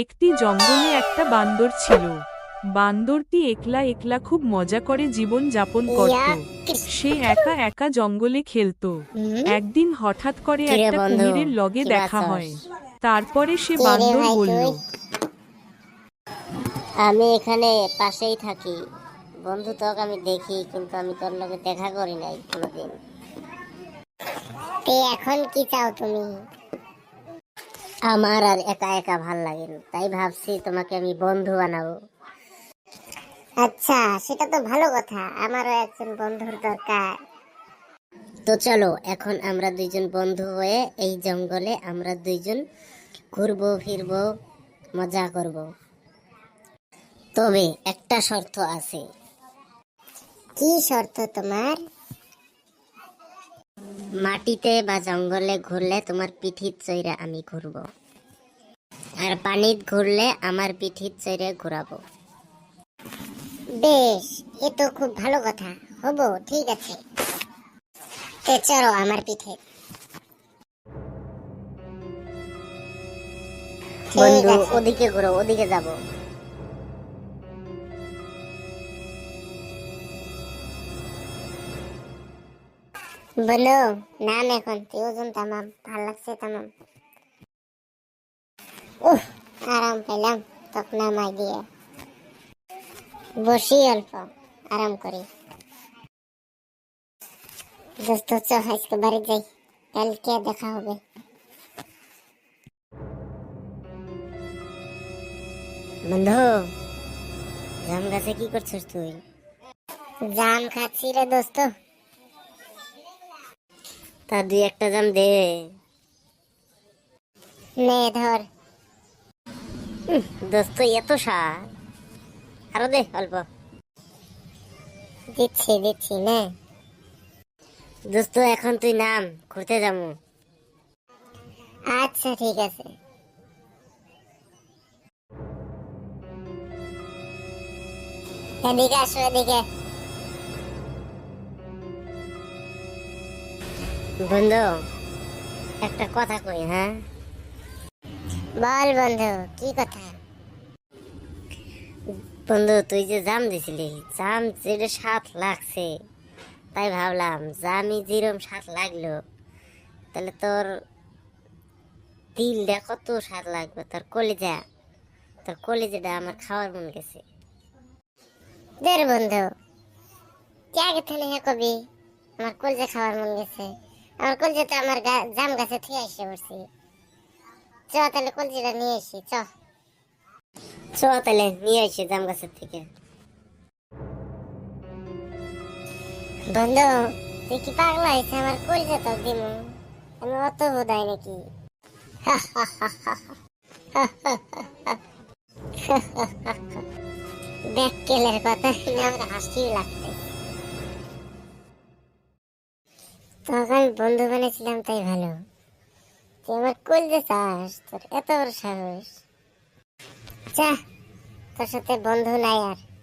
একটি জঙ্গলে একটা বান্দর ছিল। বান্দরটি একলা একলা খুব মজা করে জীবন যাপন করত। সে একা একা জঙ্গলে খেলতো। একদিন হঠাৎ করে একটা কুমিরের লগে দেখা হয়। তারপরে সে বান্দর বলল আমি এখানে পাশেই থাকি। বন্ধু তোকে আমি দেখি কিন্তু আমি তোর লগে দেখা করি নাই কোনোদিন। এখন কি চাও তুমি? আমার আর একা একা ভালো লাগে না। তাই ভাবছি তোমাকে আমি বন্ধু বানাবো। আচ্ছা সেটা তো ভালো কথা। আমারও একজন বন্ধুর দরকার। তো চলো এখন আমরা দুইজন বন্ধু হয়ে এই জঙ্গলে আমরা দুইজন ঘুরবো ফিরবো মজা করব। তবে একটা শর্ত আছে। কি শর্ত তোমার? মাটিতে বা জঙ্গলে ঘুরলে তোমার পিঠিত চৈরে আমি ঘুরবো। আর পানিত ঘুরলে আমার পিঠিত চৈরে ঘুরাবো। বেশ এ তো খুব ভালো কথা। হব ঠিক আছে। তে চলো আমার পিঠে। বন্ধু ওদিকে ঘুরো ওদিকে যাব। বলো নাম এখন ওজন তামাম ভালো লাগছে তামাম। উহ আরাম পেলাম তক নামাই দিয়ে। বসি অল্প আরাম করি। দোস্ত চ আজকে বাড়ি যাই কালকে দেখা হবে। বন্ধু জাম গাছে কি করছিস তুই? জাম খাচ্ছি রে দোস্ত। তা দুই একটা জাম দে। নে, ধর। দোস্ত, এত স্বাদ আরও দে, অল্প। দিচ্ছি দিচ্ছি, না। দোস্ত, এখন তুই নাম, ঘুরতে যাব। আচ্ছা ঠিক আছে। এদিকে আসো, এদিকে। বন্ধু একটা কথা কই হ্যাঁ? বল বন্ধু কি কথা? বন্ধু তুই যে জাম দিছিলি জাম যেটা সাত লাগছে। তাই ভাবলাম জামি যেরম স্বাদ লাগল। তাহলে তোর তিলটা কত স্বাদ লাগবে? তোর কলিজা? তোর কলিজাটা আমার খাওয়ার মন গেছে। দের বন্ধু কে আগে থেকে হ্যাঁ কবি? আমার কলজা খাওয়ার মন গেছে। আমার কলজা আমার জাম গাছে থেকে এসে পড়ছি চ তাহলে কলজিটা নিয়ে এসি চ চ তাহলে নিয়ে আসি জাম গাছের থেকে বন্ধু তুই কি পাগলা হয়েছে আমার কলজা তো দিমু আমি অত বোধাই নাকি ব্যাককেলের কথা শুনে আমার হাসি লাগছে তখন বন্ধু বানিয়েছিলাম, তাই ভালো। তুই আমার যে চাস তোর এত বড় সাহস। যা, তোর সাথে বন্ধু নাই আর।